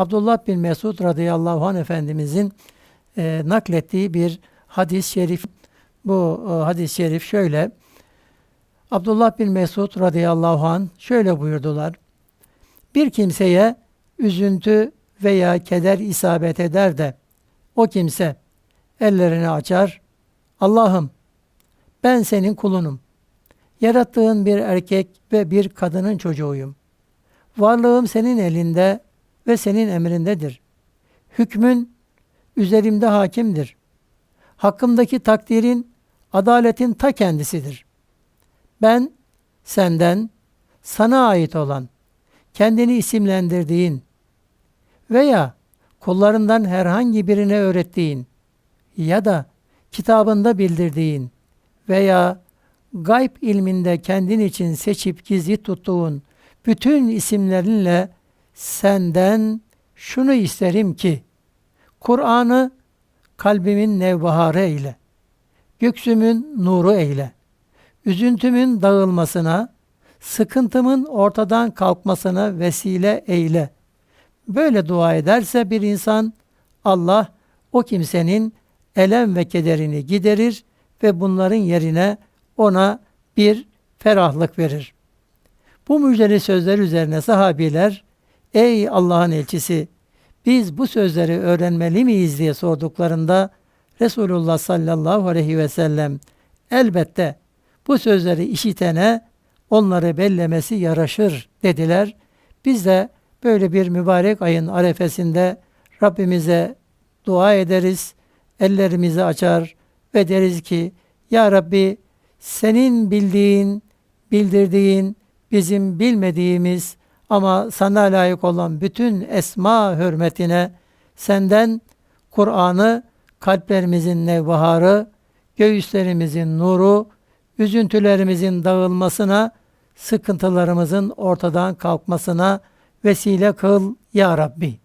Abdullah bin Mesud radıyallahu anh Efendimizin e, naklettiği bir hadis-i şerif. Bu e, hadis-i şerif şöyle. Abdullah bin Mesud radıyallahu anh şöyle buyurdular. Bir kimseye üzüntü veya keder isabet eder de o kimse ellerini açar. Allah'ım ben senin kulunum. Yarattığın bir erkek ve bir kadının çocuğuyum. Varlığım senin elinde ve senin emrindedir. Hükmün üzerimde hakimdir. Hakkımdaki takdirin adaletin ta kendisidir. Ben senden sana ait olan kendini isimlendirdiğin veya kullarından herhangi birine öğrettiğin ya da kitabında bildirdiğin veya gayb ilminde kendin için seçip gizli tuttuğun bütün isimlerinle senden şunu isterim ki Kur'an'ı kalbimin nevbaharı eyle. Göksümün nuru eyle. Üzüntümün dağılmasına, sıkıntımın ortadan kalkmasına vesile eyle. Böyle dua ederse bir insan Allah o kimsenin elem ve kederini giderir ve bunların yerine ona bir ferahlık verir. Bu müjdeli sözler üzerine sahabiler Ey Allah'ın elçisi biz bu sözleri öğrenmeli miyiz diye sorduklarında Resulullah sallallahu aleyhi ve sellem elbette bu sözleri işitene onları bellemesi yaraşır dediler. Biz de böyle bir mübarek ayın arefesinde Rabbimize dua ederiz, ellerimizi açar ve deriz ki Ya Rabbi senin bildiğin, bildirdiğin, bizim bilmediğimiz ama sana layık olan bütün esma hürmetine senden Kur'an'ı kalplerimizin nevbaharı, göğüslerimizin nuru, üzüntülerimizin dağılmasına, sıkıntılarımızın ortadan kalkmasına vesile kıl ya Rabbi.